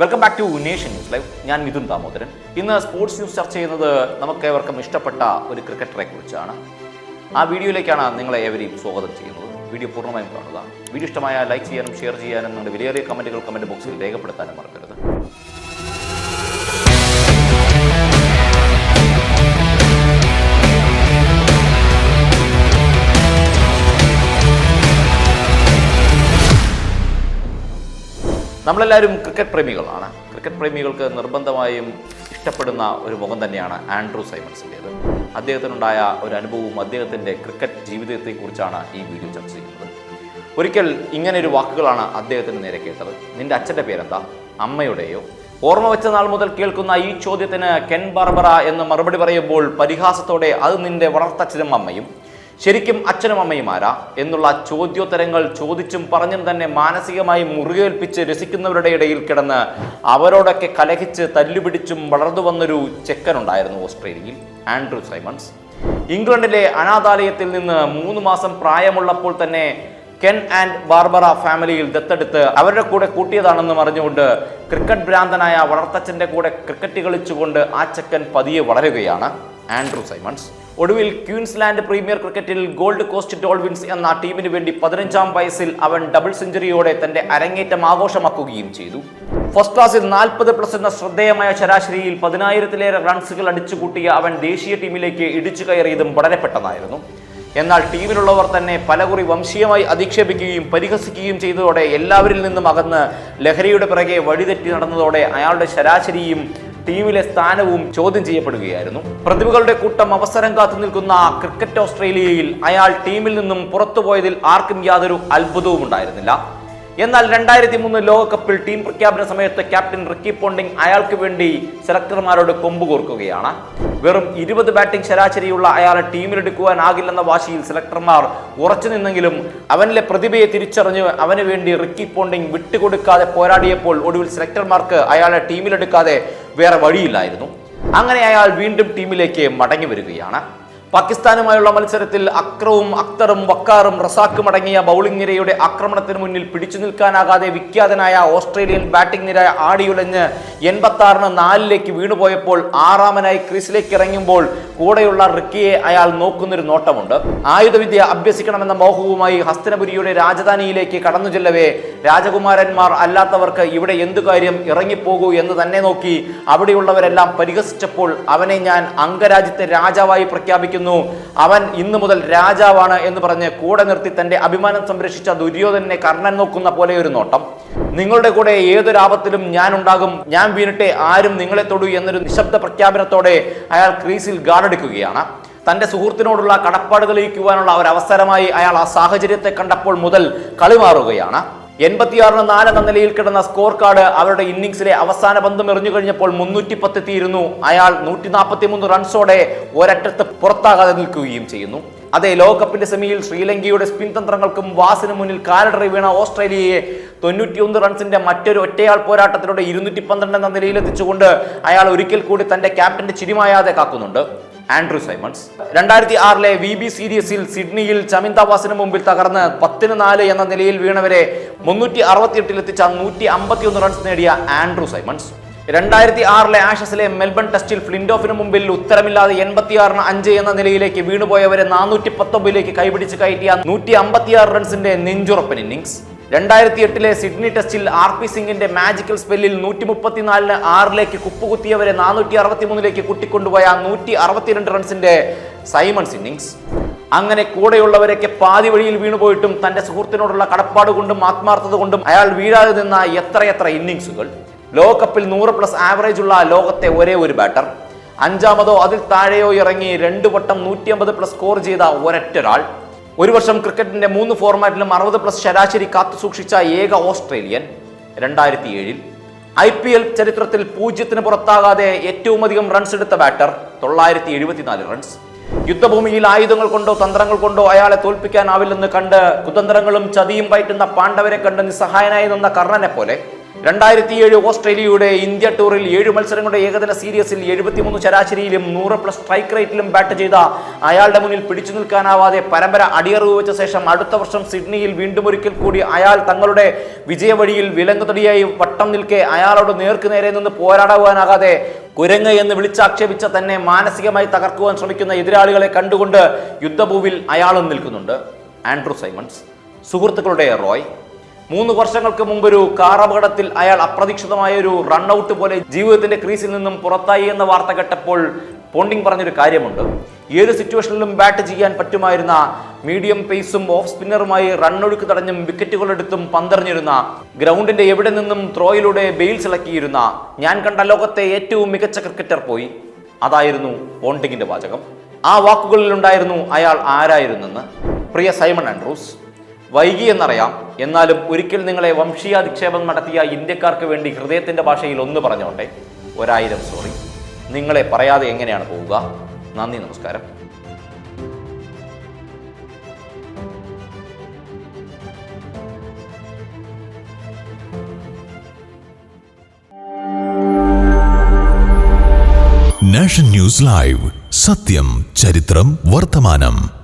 Welcome back to nation news live ഞാൻ മിഥുൻ ദാമോദരൻ. ഇന്ന് sports news ചർച്ച ചെയ്യുന്നത് നമുക്കേവർക്കും ഇഷ്ടപ്പെട്ട ഒരു ക്രിക്കറ്ററെ കുറിച്ചാണ്. ആ വീഡിയോയിലേക്കാണ് നിങ്ങളെ ഏവരെയും സ്വാഗതം ചെയ്യുന്നത്. വീഡിയോ പൂർണമായും കാണുക. വീഡിയോ ഇഷ്ടമായ ലൈക്ക് ചെയ്യാനും ഷെയർ ചെയ്യാനും നിങ്ങളുടെ വിലയേറിയ കമന്റുകൾ കമന്റ് ബോക്സിൽ രേഖപ്പെടുത്താനും മറക്കരുത്. നമ്മളെല്ലാവരും ക്രിക്കറ്റ് പ്രേമികളാണ്. ക്രിക്കറ്റ് പ്രേമികൾക്ക് നിർബന്ധമായും ഇഷ്ടപ്പെടുന്ന ഒരു മുഖം തന്നെയാണ് ആൻഡ്രൂ സൈമൺസിന്റേത്. അദ്ദേഹത്തിനുണ്ടായ ഒരു അനുഭവവും അദ്ദേഹത്തിന്റെ ക്രിക്കറ്റ് ജീവിതത്തെക്കുറിച്ചാണ് ഈ വീഡിയോ ചർച്ച ചെയ്യുന്നത്. ഒരിക്കൽ ഇങ്ങനെ ഒരു വാക്കുകളാണ് അദ്ദേഹത്തിന് നേരെ കേട്ടത്. നിന്റെ അച്ഛന്റെ പേരെന്താ? അമ്മയുടെയോ? ഓർമ്മ വെച്ച നാൾ മുതൽ കേൾക്കുന്ന ഈ ചോദ്യത്തിന് കെൻ ബർബറ എന്ന് മറുപടി പറയുമ്പോൾ പരിഹാസത്തോടെ അത് നിന്റെ വളർത്തച്ഛനും അമ്മയും ശരിക്കും അച്ഛനും അമ്മയും ആരാ? എന്നുള്ള ചോദ്യോത്തരങ്ങൾ ചോദിച്ചും പറഞ്ഞും തന്നെ മാനസികമായി മുറിവേൽപ്പിച്ച് രസിക്കുന്നവരുടെ ഇടയിൽ കിടന്ന് അവരോടൊക്കെ കലഹിച്ച് തല്ലുപിടിച്ചും വളർന്നു വന്നൊരു ചെക്കനുണ്ടായിരുന്നു ഓസ്ട്രേലിയയിൽ ആൻഡ്രൂ സൈമൺസ്. ഇംഗ്ലണ്ടിലെ അനാഥാലയത്തിൽ നിന്ന് മൂന്ന് മാസം പ്രായമുള്ളപ്പോൾ തന്നെ കെൻ ആൻഡ് ബാർബറ ഫാമിലിയിൽ ദത്തെടുത്ത് അവരുടെ കൂടെ കൂട്ടിയതാണെന്ന് അറിഞ്ഞുകൊണ്ട് ക്രിക്കറ്റ് ഭ്രാന്തനായ വളർത്തച്ഛന്റെ കൂടെ ക്രിക്കറ്റ് കളിച്ചുകൊണ്ട് ആ ചെക്കൻ പതിയെ വളരുകയാണ് ആൻഡ്രൂ സൈമൺസ്. ഒടുവിൽ ക്യൂൻസ്ലാൻഡ് പ്രീമിയർ ക്രിക്കറ്റിൽ ഗോൾഡ് കോസ്റ്റ് ഡോൾവിൻസ് എന്ന ടീമിന് വേണ്ടി പതിനഞ്ചാം വയസ്സിൽ അവൻ ഡബിൾ സെഞ്ചുറിയോടെ തന്റെ അരങ്ങേറ്റം ആഘോഷമാക്കുകയും ചെയ്തു. ഫസ്റ്റ് ക്ലാസിൽ നാൽപ്പത് പ്ലസ് എന്ന ശ്രദ്ധേയമായ ശരാശരിയിൽ പതിനായിരത്തിലേറെ റൺസുകൾ അടിച്ചുകൂട്ടിയ അവൻ ദേശീയ ടീമിലേക്ക് ഇടിച്ചു കയറിയതും വളരെ പെട്ടെന്നായിരുന്നു. എന്നാൽ ടീമിലുള്ളവർ തന്നെ പലകുറി വംശീയമായി അധിക്ഷേപിക്കുകയും പരിഹസിക്കുകയും ചെയ്തതോടെ എല്ലാവരിൽ നിന്നും അകന്ന് ലഹരിയുടെ പിറകെ വഴിതെറ്റി നടന്നതോടെ അയാളുടെ ശരാശരിയും ടീമിലെ സ്ഥാനവും ചോദ്യം ചെയ്യപ്പെടുകയായിരുന്നു. പ്രതിഭകളുടെ കൂട്ടം അവസരം കാത്തു നിൽക്കുന്ന ക്രിക്കറ്റ് ഓസ്ട്രേലിയയിൽ അയാൾ ടീമിൽ നിന്നും പുറത്തുപോയതിൽ ആർക്കും യാതൊരു അത്ഭുതവും ഉണ്ടായിരുന്നില്ല എന്നാൽ രണ്ടായിരത്തി മൂന്ന് ലോകകപ്പിൽ ടീം പ്രഖ്യാപന സമയത്ത് ക്യാപ്റ്റൻ റിക്കി പോണ്ടിങ് അയാൾക്ക് വേണ്ടി സെലക്ടർമാരോട് കൊമ്പ് കോർക്കുകയാണ്. വെറും ഇരുപത് ബാറ്റിംഗ് ശരാശരിയുള്ള അയാളെ ടീമിലെടുക്കുവാനാകില്ലെന്ന വാശിയിൽ സെലക്ടർമാർ ഉറച്ചു നിന്നെങ്കിലും അവനിലെ പ്രതിഭയെ തിരിച്ചറിഞ്ഞ് അവന് വേണ്ടി റിക്കി പോണ്ടിങ് വിട്ടുകൊടുക്കാതെ പോരാടിയപ്പോൾ ഒടുവിൽ സെലക്ടർമാർക്ക് അയാളെ ടീമിലെടുക്കാതെ വേറെ വഴിയില്ലായിരുന്നു. അങ്ങനെ അയാൾ വീണ്ടും ടീമിലേക്ക് മടങ്ങി വരികയാണ്. പാകിസ്ഥാനുമായുള്ള മത്സരത്തിൽ അക്രവും അക്തറും വക്കാറും റസാക്കും അടങ്ങിയ ബൗളിംഗ് നിരയുടെ ആക്രമണത്തിന് മുന്നിൽ പിടിച്ചു നിൽക്കാനാകാതെ വിഖ്യാതനായ ഓസ്ട്രേലിയൻ ബാറ്റിംഗ് നിര ആടിയുലഞ്ഞ് എൺപത്തി ആറിന് നാലിലേക്ക് വീണുപോയപ്പോൾ ആറാമനായി ക്രീസിലേക്ക് ഇറങ്ങുമ്പോൾ കൂടെയുള്ള റിക്കിയെ അയാൾ നോക്കുന്നൊരു നോട്ടമുണ്ട്. ആയുധവിദ്യ അഭ്യസിക്കണമെന്ന മോഹവുമായി ഹസ്തനപുരിയുടെ രാജധാനിയിലേക്ക് കടന്നു ചെല്ലവേ രാജകുമാരന്മാർ അല്ലാത്തവർക്ക് ഇവിടെ എന്തു കാര്യം ഇറങ്ങിപ്പോകൂ എന്ന് തന്നെ നോക്കി അവിടെയുള്ളവരെല്ലാം പരിഹസിച്ചപ്പോൾ അവനെ ഞാൻ അംഗരാജ്യത്തെ രാജാവായി പ്രഖ്യാപിക്കുന്നു. അവൻ ഇന്നു മുതൽ രാജാവാണ് എന്ന് പറഞ്ഞ് കൂടെ നിർത്തി തന്റെ അഭിമാനം സംരക്ഷിച്ച ദുര്യോധനെ കർണൻ നോക്കുന്ന പോലെ ഒരു നോട്ടം. നിങ്ങളുടെ കൂടെ ഏതൊരാപത്തിലും ഞാൻ ഉണ്ടാകും. ഞാൻ വീണിട്ടെ ആരും നിങ്ങളെ തൊടു എന്നൊരു നിശബ്ദ പ്രഖ്യാപനത്തോടെ അയാൾ ക്രീസിൽ ഗാർഡെടുക്കുകയാണ് തന്റെ സുഹൃത്തിനോടുള്ള കടപ്പാട് തെളിയിക്കുവാനുള്ള ഒരു അവസരമായി അയാൾ ആ സാഹചര്യത്തെ കണ്ടപ്പോൾ മുതൽ കളി മാറുകയാണ് എൺപത്തിയാറിന് നാല് എന്ന നിലയിൽ കിടന്ന സ്കോർ കാർഡ് അവരുടെ ഇന്നിംഗ്സിലെ അവസാന ബന്ധം എറിഞ്ഞു കഴിഞ്ഞപ്പോൾ മുന്നൂറ്റി പത്തെത്തിയിരുന്നു അയാൾ നൂറ്റി നാൽപ്പത്തി മൂന്ന് റൺസോടെ ഒരറ്റത്ത് പുറത്താകാതെ നിൽക്കുകയും ചെയ്യുന്നു. അതെ ലോകകപ്പിന്റെ സെമിയിൽ ശ്രീലങ്കയുടെ സ്പിൻ തന്ത്രങ്ങൾക്കും വാസിന് മുന്നിൽ കാലടറി വീണ ഓസ്ട്രേലിയയെ തൊണ്ണൂറ്റിയൊന്ന് റൺസിന്റെ മറ്റൊരു ഒറ്റയാൾ പോരാട്ടത്തിലൂടെ ഇരുന്നൂറ്റി പന്ത്രണ്ട് എന്ന നിലയിലെത്തിച്ചുകൊണ്ട് അയാൾ ഒരിക്കൽ കൂടി തന്റെ ക്യാപ്റ്റന്റെ ചിരിമായാതെ കാക്കുന്നുണ്ട്. Andrew Symonds. രണ്ടായിരത്തി ആറിലെ വി ബി സീരീസിൽ സിഡ്നിയിൽ ചമിന്താവാസിന് മുമ്പിൽ തകർന്ന് പത്തിന് നാല് എന്ന നിലയിൽ വീണവരെ മുന്നൂറ്റി അറുപത്തിയെട്ടിലെത്തിച്ച നൂറ്റി അമ്പത്തിയൊന്ന് റൺസ് നേടിയ ആൻഡ്രൂ സൈമൺസ്. രണ്ടായിരത്തി ആറിലെ ആഷസിലെ മെൽബൺ ടെസ്റ്റിൽ ഫ്ലിൻഡോഫിന് മുമ്പിൽ ഉത്തരമില്ലാതെ എൺപത്തിയാറിന് അഞ്ച് എന്ന നിലയിലേക്ക് വീണുപോയവരെ നാനൂറ്റി പത്തൊമ്പതിലേക്ക് കൈപിടിച്ച് കയറ്റിയ നൂറ്റി അമ്പത്തിയാറ് റൺസിന്റെ നെഞ്ചുറപ്പൻ ഇന്നിംഗ്സ് രണ്ടായിരത്തി എട്ടിലെ സിഡ്നി ടെസ്റ്റിൽ ആർ പി സിംഗിന്റെ മാജിക്കൽ സ്പെല്ലിൽ നൂറ്റി മുപ്പത്തിനാലിന് ആറിലേക്ക് കുപ്പുകുത്തിയവരെ നാനൂറ്റി അറുപത്തി മൂന്നിലേക്ക് കുട്ടിക്കൊണ്ടുപോയ നൂറ്റി അറുപത്തിരണ്ട് റൺസിന്റെ സൈമൺസ് സിന്നിങ്സ് അങ്ങനെ കൂടെയുള്ളവരൊക്കെ പാതി വഴിയിൽ വീണുപോയിട്ടും തന്റെ സുഹൃത്തിനോടുള്ള കടപ്പാട് കൊണ്ടും ആത്മാർത്ഥത കൊണ്ടും അയാൾ വീഴാതെ നിന്ന എത്രയെത്ര ഇന്നിങ്സുകൾ. ലോകകപ്പിൽ നൂറ് പ്ലസ് ആവറേജ് ഉള്ള ലോകത്തെ ഒരേ ഒരു ബാറ്റർ അഞ്ചാമതോ അതിൽ താഴെയോ ഇറങ്ങി രണ്ടു വട്ടം നൂറ്റി അമ്പത് പ്ലസ് സ്കോർ ചെയ്ത ഒരൊറ്റ ഒരാൾ. ഒരു വർഷം ക്രിക്കറ്റിന്റെ മൂന്ന് ഫോർമാറ്റിലും അറുപത് പ്ലസ് ശരാശരി കാത്തു സൂക്ഷിച്ച ഏക ഓസ്ട്രേലിയൻ രണ്ടായിരത്തി ഏഴിൽ ഐ പി എൽ ചരിത്രത്തിൽ പൂജ്യത്തിന് പുറത്താകാതെ ഏറ്റവും അധികം റൺസ് എടുത്ത ബാറ്റർ തൊള്ളായിരത്തി എഴുപത്തിനാല് റൺസ് യുദ്ധഭൂമിയിൽ ആയുധങ്ങൾ കൊണ്ടോ തന്ത്രങ്ങൾ കൊണ്ടോ അയാളെ തോൽപ്പിക്കാനാവില്ലെന്ന് കണ്ട് കുതന്ത്രങ്ങളും ചതിയും പയറ്റുന്ന പാണ്ഡവരെ കണ്ട് നിസ്സഹായനായി നിന്ന കർണനെ പോലെ രണ്ടായിരത്തി ഏഴ് ഓസ്ട്രേലിയയുടെ ഇന്ത്യ ടൂറിൽ ഏഴ് മത്സരങ്ങളുടെ ഏകദിന സീരീസിൽ എഴുപത്തിമൂന്ന് ശരാശരിയിലും നൂറ് പ്ലസ് സ്ട്രൈക്ക് റേറ്റിലും ബാറ്റ് ചെയ്ത അയാളുടെ മുന്നിൽ പിടിച്ചു നിൽക്കാനാവാതെ പരമ്പര അടിയറവ് വെച്ച ശേഷം അടുത്ത വർഷം സിഡ്നിയിൽ വീണ്ടും ഒരിക്കൽ കൂടി അയാൾ തങ്ങളുടെ വിജയവഴിയിൽ വിലങ്ങുതടിയായി വട്ടം നിൽക്കെ അയാളോട് നേർക്കു നേരെ നിന്ന് പോരാടുവാനാകാതെ കുരങ്ങ് എന്ന് വിളിച്ചാക്ഷേപിച്ച തന്നെ മാനസികമായി തകർക്കുവാൻ ശ്രമിക്കുന്ന എതിരാളികളെ കണ്ടുകൊണ്ട് യുദ്ധഭൂവിൽ അയാളും നിൽക്കുന്നുണ്ട്. Andrew Symonds. സുഹൃത്തുക്കളുടെ റോയ്. മൂന്ന് വർഷങ്ങൾക്ക് മുമ്പ് ഒരു കാർ അപകടത്തിൽ അയാൾ അപ്രതീക്ഷിതമായ ഒരു റൺഔട്ട് പോലെ ജീവിതത്തിന്റെ ക്രീസിൽ നിന്നും പുറത്തായി എന്ന വാർത്ത കേട്ടപ്പോൾ പോണ്ടിങ് പറഞ്ഞൊരു കാര്യമുണ്ട്. ഏത് സിറ്റുവേഷനിലും ബാറ്റ് ചെയ്യാൻ പറ്റുമായിരുന്ന മീഡിയം പേസും ഓഫ് സ്പിന്നറുമായി റണ്ണൊഴുക്ക് തടഞ്ഞും വിക്കറ്റുകളെടുത്തും പന്തറിഞ്ഞിരുന്ന ഗ്രൗണ്ടിന്റെ എവിടെ നിന്നും ത്രോയിലൂടെ ബെയിൽസ് ഇളക്കിയിരുന്ന ഞാൻ കണ്ട ലോകത്തെ ഏറ്റവും മികച്ച ക്രിക്കറ്റർ പോയി. അതായിരുന്നു പോണ്ടിങ്ങിന്റെ വാചകം. ആ വാക്കുകളിലുണ്ടായിരുന്നു അയാൾ ആരായിരുന്നെന്ന്. പ്രിയ സൈമൺ ആൻഡ്രൂസ്. വൈകി എന്നറിയാം എന്നാലും ഒരിക്കൽ നിങ്ങളെ വംശീയാധിക്ഷേപം നടത്തിയ ഇന്ത്യക്കാർക്ക് വേണ്ടി ഹൃദയത്തിന്റെ ഭാഷയിൽ ഒന്ന് പറഞ്ഞോട്ടെ. ഒരായിരം സോറി. നിങ്ങളെ പറയാതെ എങ്ങനെയാണ് പോവുക? നന്ദി നമസ്കാരം. Nation news live. സത്യം ചരിത്രം വർത്തമാനം.